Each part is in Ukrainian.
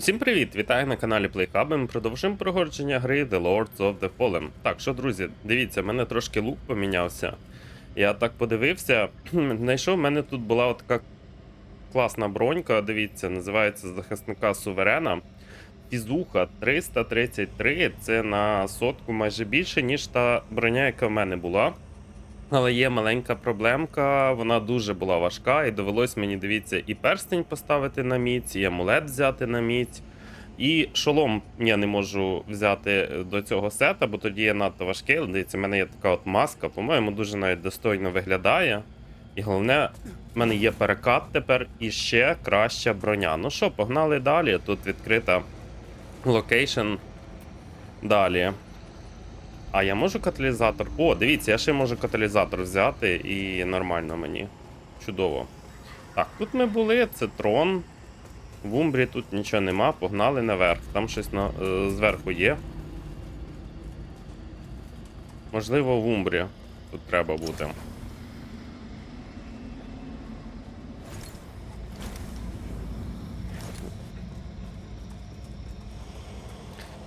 Усім привіт! Вітаю на каналі PlayHub. Ми продовжуємо проходження гри The Lords of the Fallen. Так, що, друзі, дивіться, в мене трошки лук помінявся. Я так подивився, знайшов, в мене тут була така класна бронька, дивіться, називається захисника Суверена. Фізуха 333, це на сотку майже більше, ніж та броня, яка в мене була. Але є маленька проблемка, вона дуже була важка, і довелось мені, дивіться, і перстень поставити на міць, і амулет взяти на міць. І шолом я не можу взяти до цього сета, бо тоді є надто важкий. Дивіться, в мене є така от маска, по-моєму, дуже навіть достойно виглядає. І головне, в мене є перекат тепер і ще краща броня. Ну що, погнали далі. Тут відкрита локейшн. Далі. А я можу каталізатор. О, дивіться, я ще можу каталізатор взяти і нормально мені. Чудово. Так, тут ми були, це трон. В Умбрі тут нічого нема, погнали наверх. Там щось на, е, зверху є. Можливо, в Умбрі тут треба бути.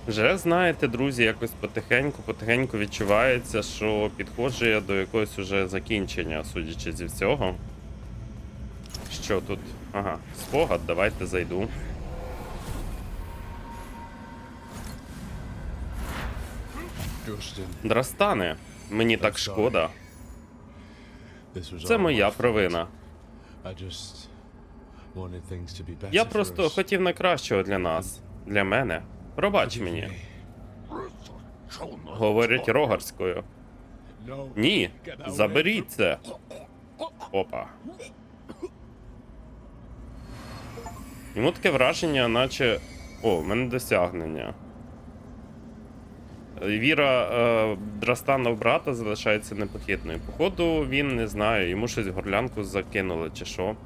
Вже знаєте, друзі, якось потихеньку, потихеньку відчувається, що підходжу я до якогось уже закінчення, судячи зі всього. Що тут? Ага, спогад, давайте зайду. Драстане, мені так шкода. Це моя провина. Я просто хотів найкращого для нас, для мене. Пробач мені. Говорять рогарською. Ні, заберіть це. Опа. Йому таке враження, наче. О, в мене досягнення. Віра е, Драстана в брата залишається непохитною. Походу, він не знаю, йому щось горлянку закинули, чи що.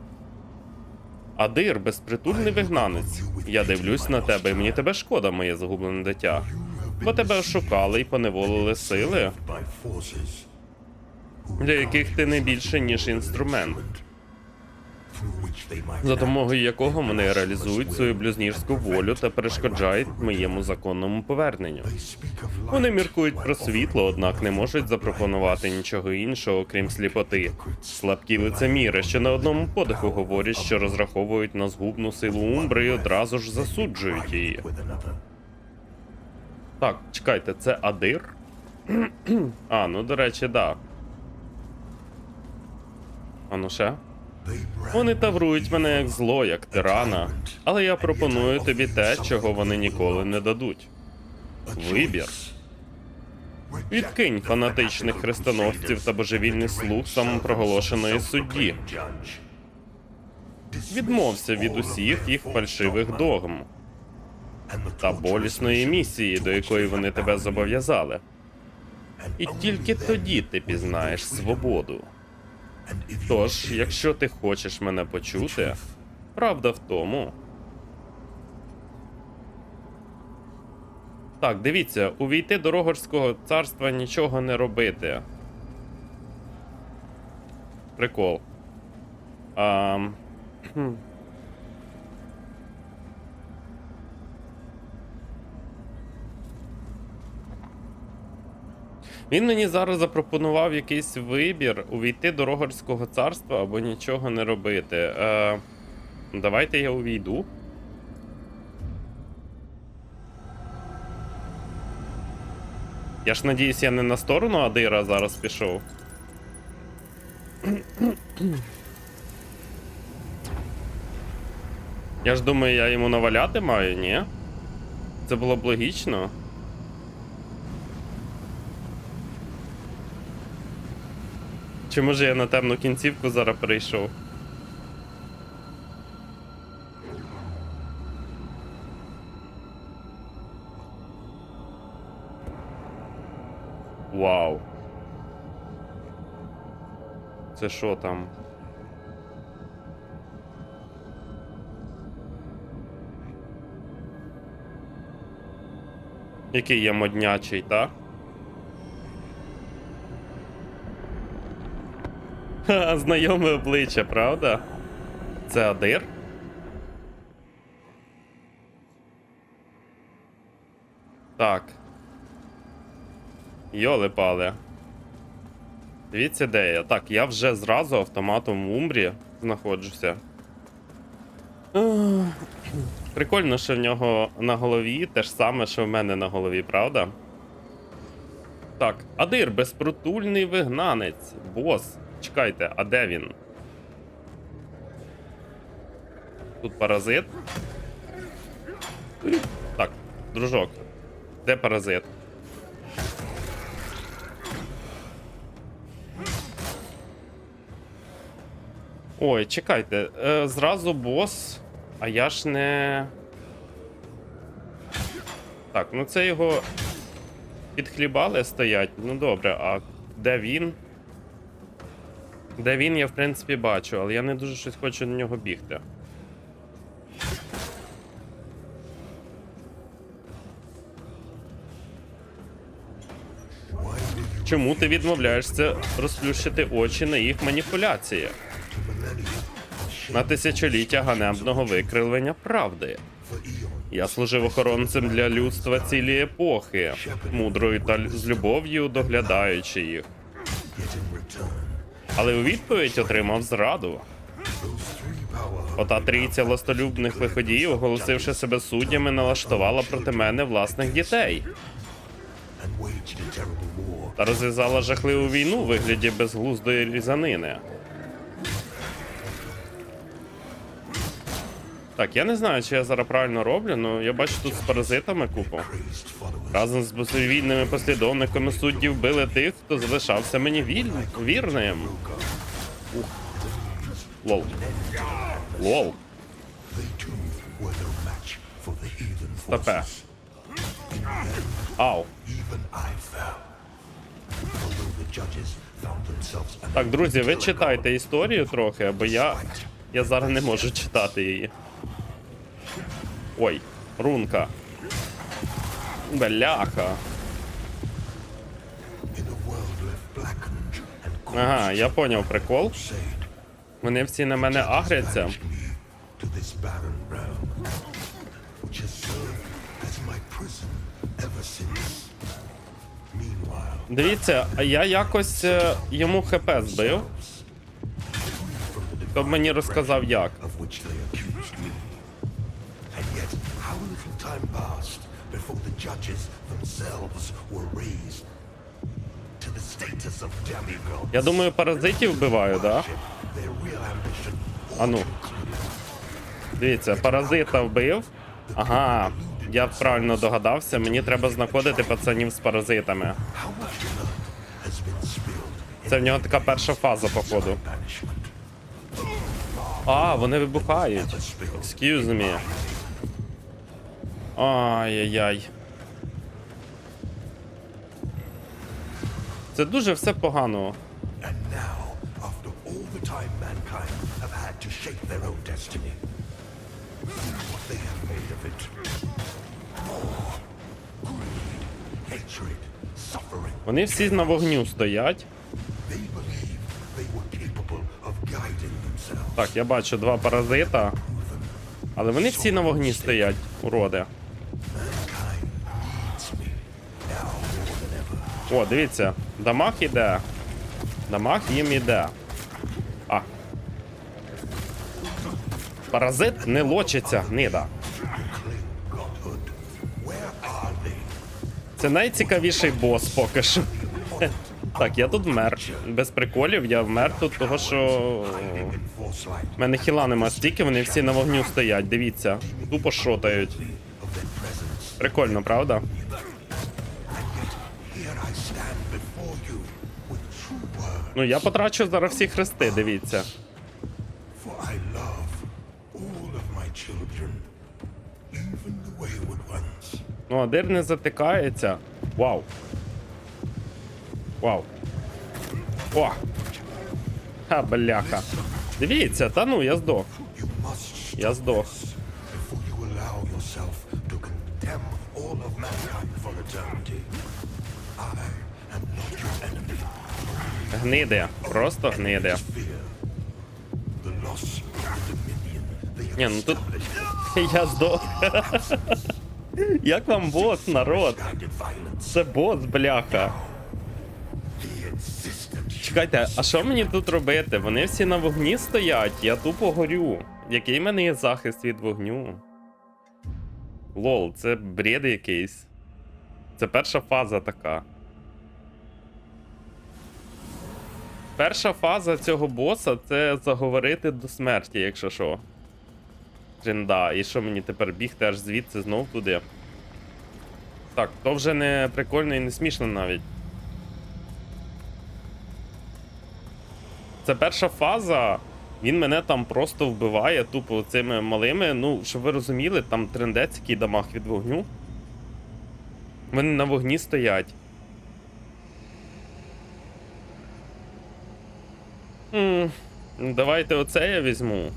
Адир, безпритульний вигнанець. Я дивлюсь на тебе, і мені тебе шкода, моє загублене дитя. Бо тебе ошукали і поневолили сили, для яких ти не більше, ніж інструмент, за допомогою якого вони реалізують свою блюзнірську волю та перешкоджають моєму законному поверненню. Вони міркують про світло, однак не можуть запропонувати нічого іншого, крім сліпоти. Слабкі лицеміри, що на одному подиху говорять, що розраховують на згубну силу Умбри і одразу ж засуджують її. Так, чекайте, це Адир? а, ну до речі, да. А ну ще? Вони таврують мене як зло, як тирана, але я пропоную тобі те, чого вони ніколи не дадуть. Вибір. Відкинь фанатичних хрестоносців та божевільний слух самопроголошеної судді. Відмовся від усіх їх фальшивих догм та болісної місії, до якої вони тебе зобов'язали. І тільки тоді ти пізнаєш свободу. Тож, якщо ти хочеш мене почути, правда в тому. Так, дивіться, увійти до Рогорського царства нічого не робити. Прикол. А... Він мені зараз запропонував якийсь вибір увійти до Рогорського царства або нічого не робити. Е, давайте я увійду. Я ж надіюсь, я не на сторону Адира зараз пішов. Я ж думаю, я йому наваляти маю, ні? Це було б логічно. Чи може я на темну кінцівку зараз перейшов? Вау. Це що там? Який я моднячий, так? Знайоме обличчя, правда? Це Адир? Так. Йоли пале. Дивіться, де я. Так, я вже зразу автоматом в Умбрі знаходжуся. Прикольно, що в нього на голові те ж саме, що в мене на голові, правда? Так, Адир, безпритульний вигнанець. Бос. Чекайте, а де він? Тут паразит. Так, дружок. Де паразит? Ой, чекайте, е, зразу бос, а я ж не. Так, ну це його підхлібали стоять. Ну добре, а де він? Де він, я в принципі бачу, але я не дуже щось хочу на нього бігти. Чому ти відмовляєшся розплющити очі на їх маніпуляції? На тисячоліття ганебного викривлення правди. Я служив охоронцем для людства цілі епохи, мудрою та з любов'ю доглядаючи їх. Але у відповідь отримав зраду. Ота трійця властолюбних лиходіїв, оголосивши себе суддями, налаштувала проти мене власних дітей та розв'язала жахливу війну у вигляді безглуздої різанини. Так, я не знаю, чи я зараз правильно роблю, але я бачу тут з паразитами купу. Разом з божевільними послідовниками суддів били тих, хто залишався мені віль... вірним. Ух. Лол. Лол. Стопе. Ау. Так, друзі, ви читайте історію трохи, бо я. Я зараз не можу читати її. Ой, рунка. Бляха. Ага, я поняв прикол. Вони всі на мене агряться. Дивіться, а я якось е, йому хп збив. Хто б мені розказав як. Я думаю, паразитів вбиваю, да? А ну. Дивіться, паразита вбив. Ага, я правильно догадався, мені треба знаходити пацанів з паразитами. Це в нього така перша фаза, походу. А, вони вибухають. Excuse me. Ай-яй-яй. War, greed, hatred, suffering. Вони всі на вогню стоять. Так, я бачу два паразита. Але вони всі на вогні стоять, уроди. О, дивіться, дамаг іде. Дамаг їм іде. А. Паразит не лочиться, they? Це найцікавіший бос поки що. Так, я тут вмер. Без приколів, я вмер тут, того що. У мене хіла нема стільки, вони всі на вогню стоять. Дивіться, тупо шотають. Прикольно, правда? Ну я потрачу зараз всі хрести, дивіться. Ну, а дир не затикається. Вау. Вау. О! Ха, бляха. Дивіться, та ну, я здох. Я здох. Гниде, просто гниде. Ні, ну тут я здох. Як вам бос, народ? Це бос, бляха. Чекайте, а що мені тут робити? Вони всі на вогні стоять, я тупо горю. Який в мене є захист від вогню? Лол, це бред якийсь. Це перша фаза така. Перша фаза цього боса це заговорити до смерті, якщо що. Тринда. І що мені тепер бігти аж звідси знов туди? Так, то вже не прикольно і не смішно навіть. Це перша фаза. Він мене там просто вбиває тупо цими малими. Ну, щоб ви розуміли, там трендець, який дамаг від вогню. Вони на вогні стоять. М давайте оце я візьму.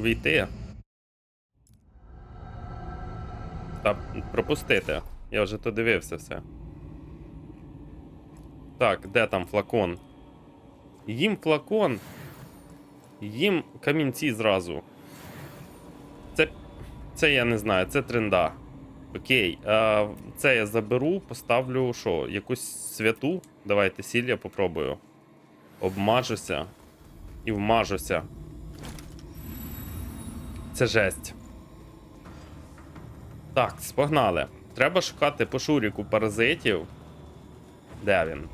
Війти. Та пропустити. Я вже то дивився все. Так, де там флакон? Їм флакон. Їм камінці зразу. Це. Це я не знаю, це тренда. Окей. А, це я заберу, поставлю що? Якусь святу. Давайте сілля попробую. Обмажуся. І вмажуся. Це жесть. Так, спогнали. Треба шукати по шуріку паразитів. Де він?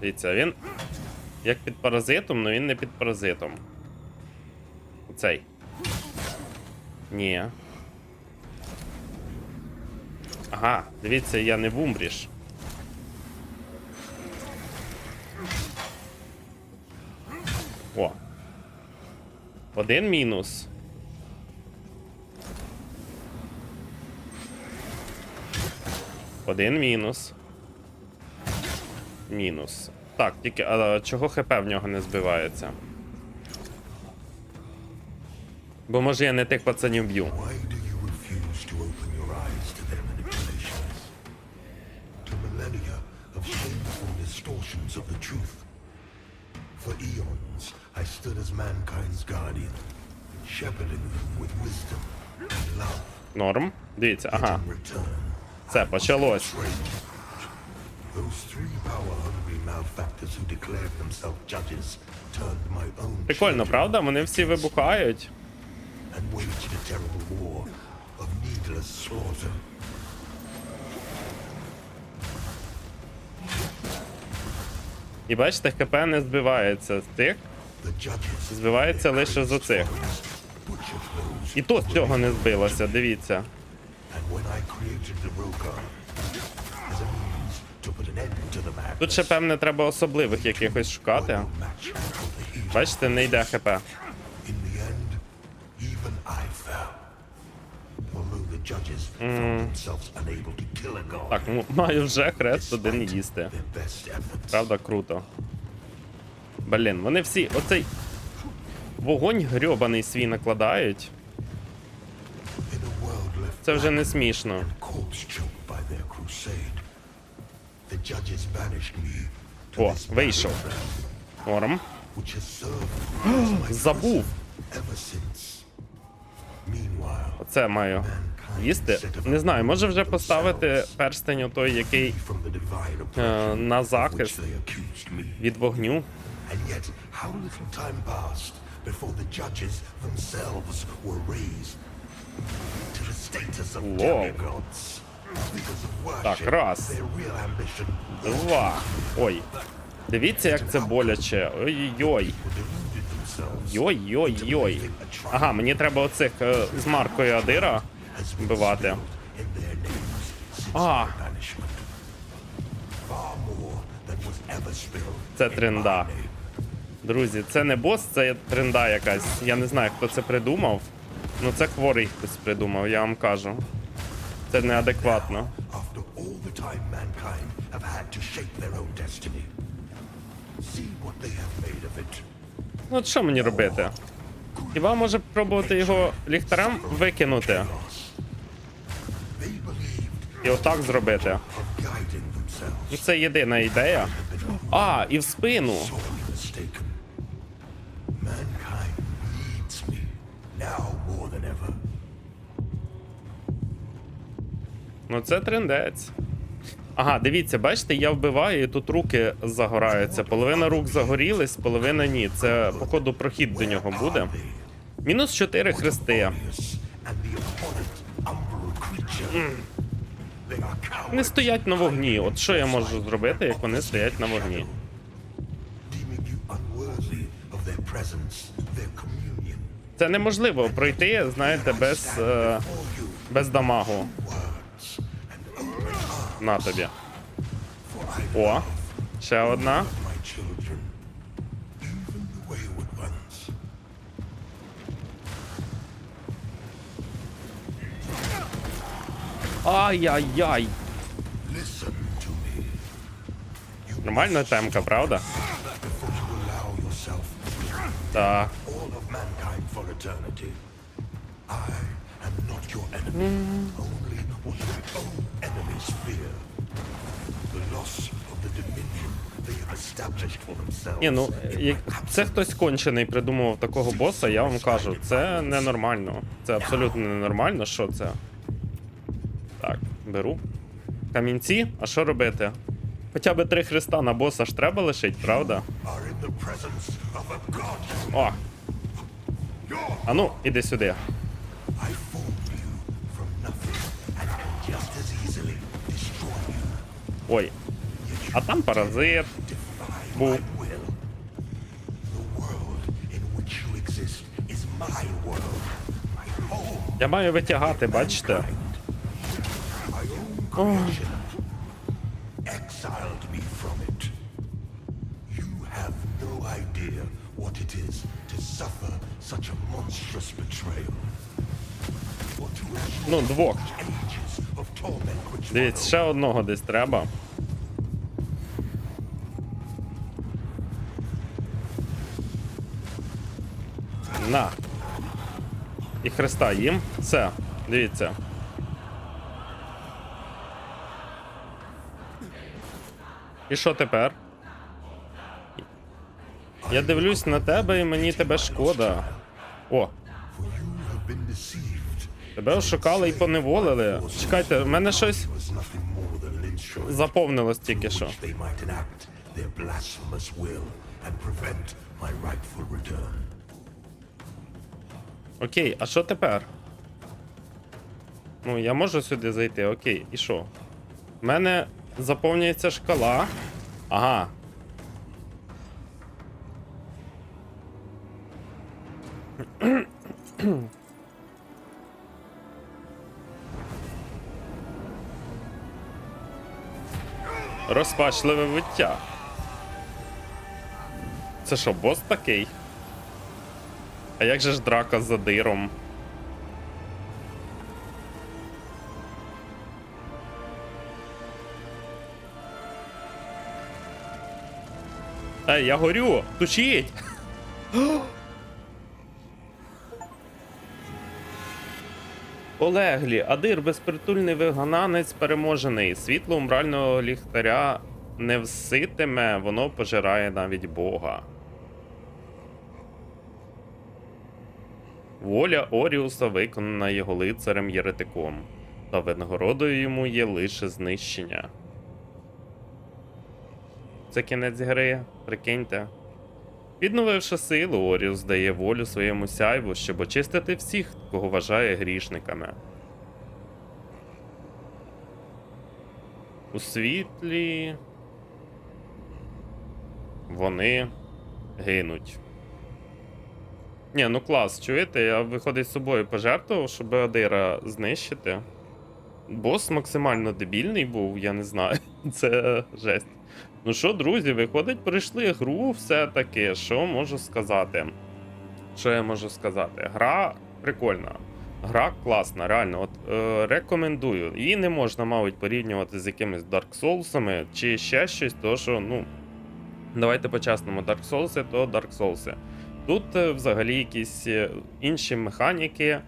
Дивіться, він як під паразитом, але він не під паразитом. Оцей. Ні. Ага, дивіться, я не вумбріш. О. Один мінус. Один мінус. Мінус. Так, тільки а, чого ХП в нього не збивається? Бо може я не тих пацанів б'ю. For eons, I stood as mankind's guardian, shepherding them with wisdom and love. Норм. Дивіться, ага. Це почалось. Прикольно, правда? Вони всі вибухають. І бачите, ХП не збивається з тих, збивається лише з оцих. І тут цього не збилося, дивіться. Тут ще, певне, треба особливих якихось шукати. Бачите, не йде ХП. Так, ну, маю вже хрест один їсти. Правда, круто. Блін, вони всі оцей вогонь грьобаний свій накладають. Це вже не смішно. О, вийшов. my Забув. Оце маю їсти. Не знаю, може вже поставити перстень той, який е, на захист від вогню. And yet, how little time passed before the judges themselves were raised to the status of demigods. Так, раз. Два. Ой. Дивіться, як це боляче. Ой-ой-ой. Йой-йой-йой. Ага, мені треба оцих е, з маркою Адира вбивати. А. Це тренда. Друзі, це не бос, це тренда якась. Я не знаю, хто це придумав. Ну це хворий хтось придумав, я вам кажу. Це неадекватно. Ну от що мені робити? Хіба може пробувати його ліхтарем викинути і отак зробити? Ну це єдина ідея. А, і в спину. Now more than ever. Ну це трендець. Ага, дивіться, бачите, я вбиваю, і тут руки загораються. Половина рук загорілись, половина ні. Це, походу, прохід до нього буде. Мінус 4 хрести. Вони стоять на вогні. От що я можу зробити, як вони стоять на вогні? Presence. Це неможливо пройти, знаєте, без, е, без дамагу. На тобі. О, ще одна. Ай-яй-яй. Нормальна темка, правда? Так. Ні, ну як це хтось кончений придумав такого боса, я вам кажу, це ненормально. Це абсолютно ненормально. Що це? Так, беру. Камінці, а що робити? Хоча б три хреста на боса ж треба лишить, правда? О, а ну, іди сюди. Ой. А там паразит. Defy Бу. my will. The world in which you exist is my world. My home. Я маю витягати, бачите? My what it is to suffer such a monstrous betrayal. Ну, двох. Дивіться, ще одного десь треба. На. І хреста їм. Все, дивіться. І що тепер? Я дивлюсь на тебе і мені тебе шкода. О, тебе ошукали і поневолили. Чекайте, в мене щось заповнилось тільки що. Окей, а що тепер? Ну, я можу сюди зайти, окей, і що? У мене заповнюється шкала. Ага. Розпачливе виття. Це що, бос такий? А як же ж драка з задиром? Ей, я горю! Тушіть! Олеглі, Адир, безпритульний вигнанець переможений. Світло умрального ліхтаря не вситиме, воно пожирає навіть Бога. Воля Оріуса виконана його лицарем Єретиком, та винагородою йому є лише знищення. Це кінець гри, прикиньте. Відновивши силу, Оріус дає волю своєму сяйву, щоб очистити всіх, кого вважає грішниками. У світлі вони гинуть. Ні, ну клас, чуєте? Я виходить з собою пожертвував, щоб Адира знищити. Бос максимально дебільний був, я не знаю. Це жесть. Ну що, друзі, виходить, пройшли гру все-таки. Що можу сказати? Що я можу сказати? Гра прикольна. Гра класна, реально. От е, рекомендую. Її не можна, мабуть, порівнювати з якимись Dark Souls чи ще щось, то що, ну. Давайте по-чесному, Dark Souls то Dark Souls. Тут е, взагалі якісь е, інші механіки,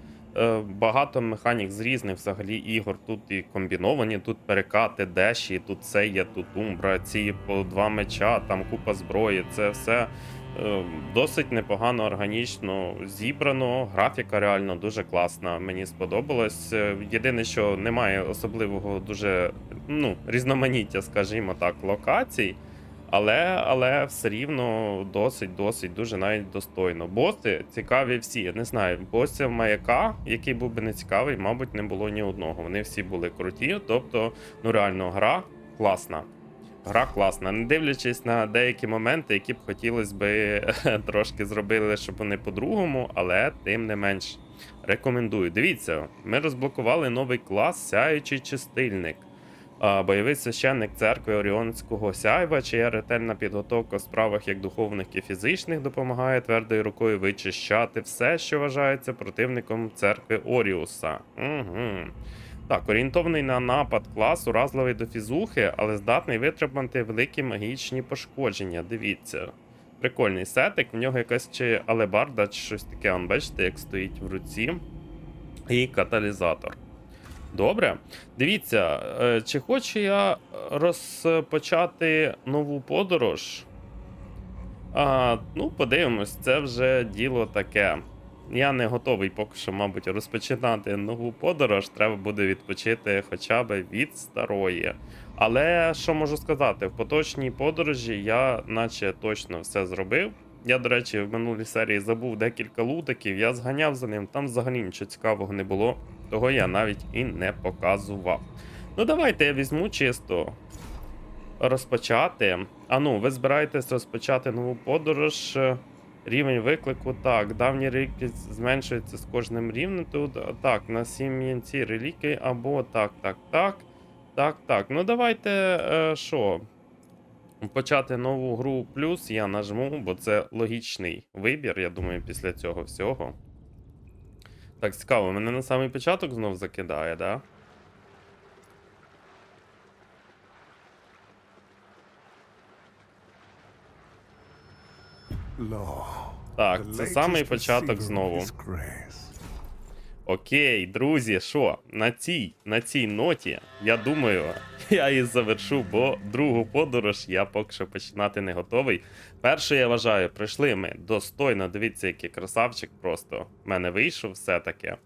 Багато механік з різних взагалі ігор. Тут і комбіновані, тут перекати, деші, тут це є, тут умбра, ці по два меча, там купа зброї. Це все е, досить непогано, органічно зібрано. Графіка реально дуже класна. Мені сподобалось. Е, Єдине, що немає особливого дуже ну, різноманіття, скажімо так, локацій. Але, але все рівно досить, досить, дуже навіть достойно. Боси цікаві всі. Я не знаю, босів маяка, який був би не цікавий, мабуть, не було ні одного. Вони всі були круті. Тобто, ну реально, гра класна. Гра класна. Не дивлячись на деякі моменти, які б хотілося би трошки зробили, щоб вони по-другому, але тим не менш. Рекомендую. Дивіться, ми розблокували новий клас сяючий чистильник. Бойовий священник церкви Оріонського сяйва, чия ретельна підготовка в справах як духовних і фізичних допомагає твердою рукою вичищати все, що вважається противником церкви Оріуса. Угу. Так, орієнтований на напад клас, уразливий до фізухи, але здатний витримати великі магічні пошкодження. Дивіться. Прикольний сетик, в нього якась чи алебарда, чи щось таке, бачите, як стоїть в руці. І каталізатор. Добре. Дивіться, е, чи хочу я розпочати нову подорож? А, ну, подивимось, це вже діло таке. Я не готовий поки що, мабуть, розпочинати нову подорож. Треба буде відпочити хоча б від старої. Але що можу сказати, в поточній подорожі я, наче точно все зробив. Я, до речі, в минулій серії забув декілька лутиків, я зганяв за ним, там взагалі нічого цікавого не було, того я навіть і не показував. Ну, давайте я візьму чисто розпочати. А ну, ви збираєтесь розпочати нову подорож. е, Рівень виклику. Так, давні реліки зменшуються з кожним рівнем. Тут так, на сім'янці реліки, або так, так, так. Так, так. Ну давайте е, що? Почати нову гру плюс я нажму, бо це логічний вибір, я думаю, після цього всього. Так, цікаво, мене на самий початок знов закидає, да? Так, це самий початок знову. Окей, друзі, що? На цій, на цій ноті, я думаю, я її завершу, бо другу подорож я поки що починати не готовий. Перше, я вважаю, прийшли ми достойно. Дивіться, який красавчик просто в мене вийшов все-таки.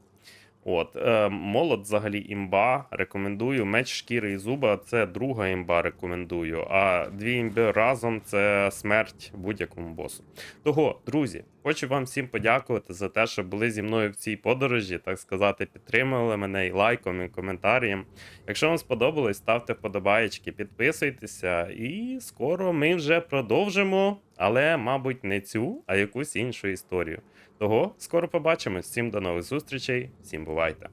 От, е, молот взагалі імба. Рекомендую. Меч шкіри і зуба це друга імба, рекомендую. А дві імби разом це смерть будь-якому босу. Того, друзі, хочу вам всім подякувати за те, що були зі мною в цій подорожі, так сказати, підтримували мене і лайком, і коментарем. Якщо вам сподобалось, ставте вподобаєчки, підписуйтеся, і скоро ми вже продовжимо, але, мабуть, не цю, а якусь іншу історію. Того скоро побачимось. Всім до нових зустрічей, всім бувайте.